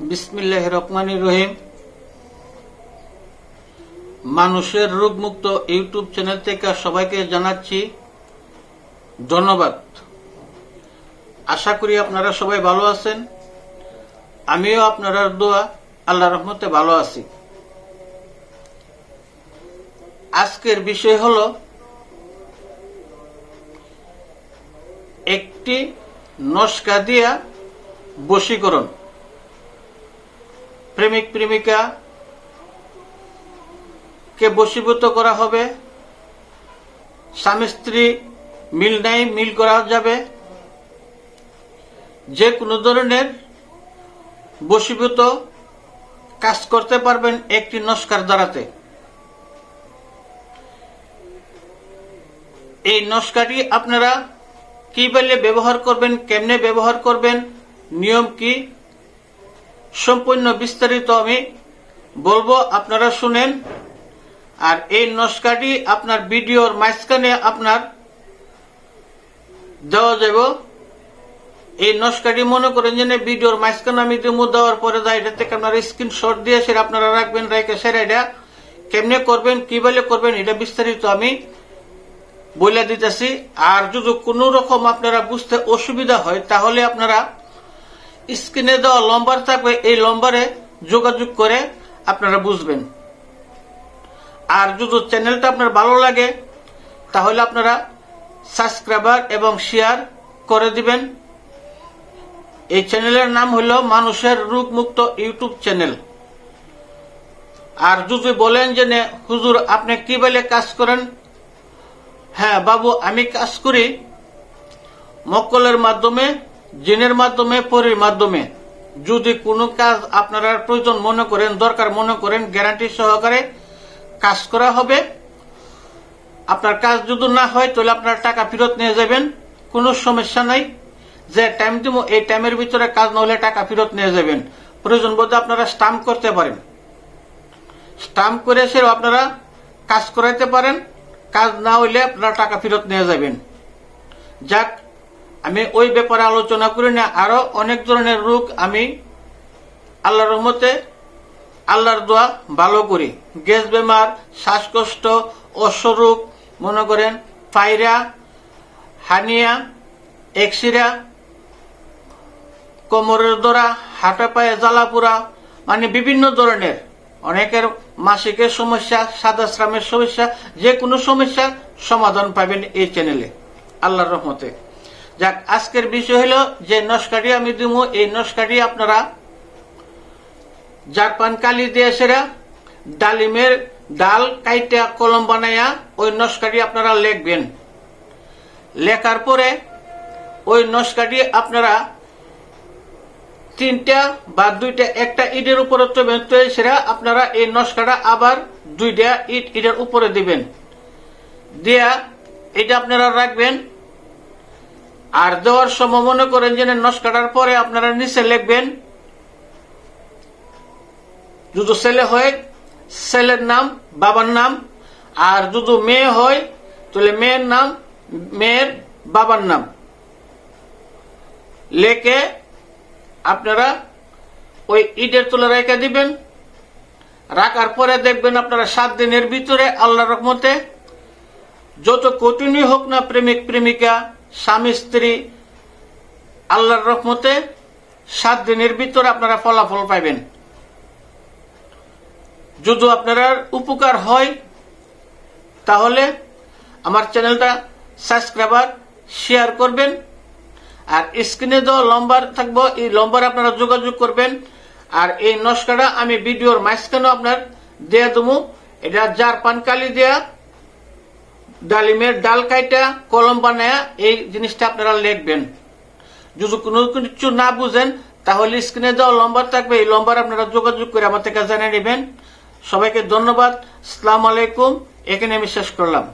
বিসমিল্লাহ রহমান রহিম। মানুষের রোগমুক্ত ইউটিউব চ্যানেল থেকে সবাইকে জানাচ্ছি ধন্যবাদ। আশা করি আপনারা সবাই ভালো আছেন। আমিও আপনারা দোয়া আল্লাহ রহমতে ভালো আছি। আজকের বিষয় হল একটি নস্কা দিয়া বশীকরণ। প্রেমিক প্রেমিকা কে বশীভূত করা হবে? স্বামী স্ত্রী মিল নাই, মিল করা যাবে? যে কোনো ধরনের বশীভূত কাজ করতে পারবেন একটি নস্কার দ্বারাতে। এই নস্কাটি আপনারা কি বলে ব্যবহার করবেন, কেমনে ব্যবহার করবেন, নিয়ম কি? সম্পূর্ণ বিস্তারিত আমি বলব, আপনারা শুনেন। আর এই নস্কাটি আপনার ভিডিওর মাঝখানে আপনার দেওয়া যাব এই নস্কাটি মনে করেন যে ভিডিওর মাঝখানে আমি দিমু, দেওয়ার পরে দা এটা থেকে আপনার স্ক্রিনশট দিয়ে সেটা আপনারা রাখবেন, রাখে সেটা এটা কেমনে করবেন, কি বলে করবেন, এটা বিস্তারিত আমি বলে দিতেছি। আর যদি কোনো রকম আপনারা বুঝতে অসুবিধা হয়, তাহলে আপনারা স্ক্রিনে দেওয়া লম্বার থাকবে, এই লম্বারে যোগাযোগ করে আপনারা বুঝবেন। আর যদি চ্যানেলটা আপনার ভালো লাগে, তাহলে আপনারা সাবস্ক্রাইবার এবং শেয়ার করে দিবেন। এই চ্যানেলের নাম হলো মানুষের রোগ মুক্ত ইউটিউব চ্যানেল। আর যদি বলেন যে হুজুর, আপনি কি বলে কাজ করেন? হ্যাঁ বাবু, আমি কাজ করি মক্কলের মাধ্যমে। জিনের মাধ্যমে, পরির মাধ্যমে। যদি কোনো কাজ আপনারা প্রয়োজন মনে করেন, দরকার মনে করেন গ্যারান্টি সহকারে কাজ করা হবে। আপনার কাজ যদি না হয়, তাহলে আপনার টাকা ফেরত নিয়ে যাবেন। কোনো সমস্যা নাই। যে টাইম দিব, এই টাইমের ভিতরে কাজ না হলে টাকা ফেরত নিয়ে যাবেন। প্রয়োজন বোধে আপনারা স্টাম্প করতে পারেন। স্টাম্প করে এসে আপনারা কাজ করাইতে পারেন। কাজ না হইলে আপনারা টাকা ফেরত নিয়ে যাবেন। যাক আমি ওই ব্যাপারে আলোচনা করি না। আরও অনেক ধরনের রোগ আমি আল্লাহর রহমতে, আল্লাহর দোয়া ভালো করি। গ্যাস বেমার, শ্বাসকষ্ট অশ্বরোগ মনে করেন পায়রা হানিয়া, এক্সিরা, কোমরের দোরা হাঁটা পায়ে জ্বালাপুরা মানে বিভিন্ন ধরনের অনেকের মাসিকের সমস্যা সাদা শ্রামের সমস্যা, যে কোনো সমস্যার সমাধান পাবেন এই চ্যানেলে আল্লাহর রহমতে। যাক, আজকের বিষয় হলো যে নস্কাটি আমি এই নস্কাটি আপনারা জারপান কালি দিয়ে সেরা ডালিমের ডাল কাইটা কলম বানাইয়া ওই নস্কাটি আপনারা লেখবেন। লেখার পরে ওই নস্কাটি আপনারা তিনটা বা দুইটা একটা ইটের উপরে তবেন, তো সেরা আপনারা এই নস্কাটা আবার দুইটা ইট ইটের উপরে দিবেন। দিয়া এটা আপনারা রাখবেন। আর দেওয়ার সময় মনে করেন যে নস কাটার পরে আপনারা নিচে লিখবেন, যদি ছেলে হয় ছেলের নাম, বাবার নাম, আর যদি মেয়ে হয়, তাহলে মেয়ের নাম, মেয়ের বাবার নাম। লেখে আপনারা ওই ইটের তুলে রেখে দিবেন, রাখার পরে দেখবেন আপনারা সাত দিনের ভিতরে আল্লাহ রহমতে যত কঠিনই হোক না প্রেমিক, প্রেমিকা স্বামী স্ত্রী আল্লাহর রহমতে সাত দিনের ভিতরে আপনারা ফলাফল পাবেন যদি আপনার উপকার হয়, তাহলে আমার চ্যানেলটা সাবস্ক্রাইবার, শেয়ার করবেন। আর স্ক্রিনে দেওয়া লম্বার থাকব, এই লম্বার আপনারা যোগাযোগ করবেন। আর এই নস্কাটা আমি ভিডিওর মাঝখানেও আপনার দেয়া দেবো। এটা যার পানকালি দেয়া। ডালিমের ডাল কাইটা, কলম বানায়া এই জিনিসটা আপনারা লিখবেন। যদি কোনো কিছু না বুঝেন, তাহলে স্ক্রিনে দেওয়া লম্বা থাকবে, এই লম্বার আপনারা যোগাযোগ করে আমার থেকে জানিয়ে নেবেন। সবাইকে ধন্যবাদ, আসসালামু আলাইকুম, এখানে আমি শেষ করলাম।